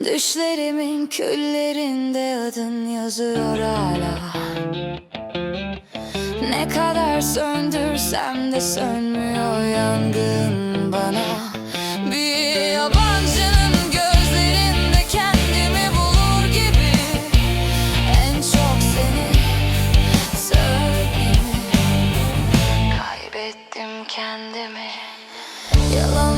Düşlerimin küllerinde adın yazıyor hala. Ne kadar söndürsem de sönmüyor yangın bana. Bir yabancı kendimi. Yalan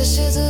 这些字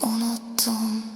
unuttum.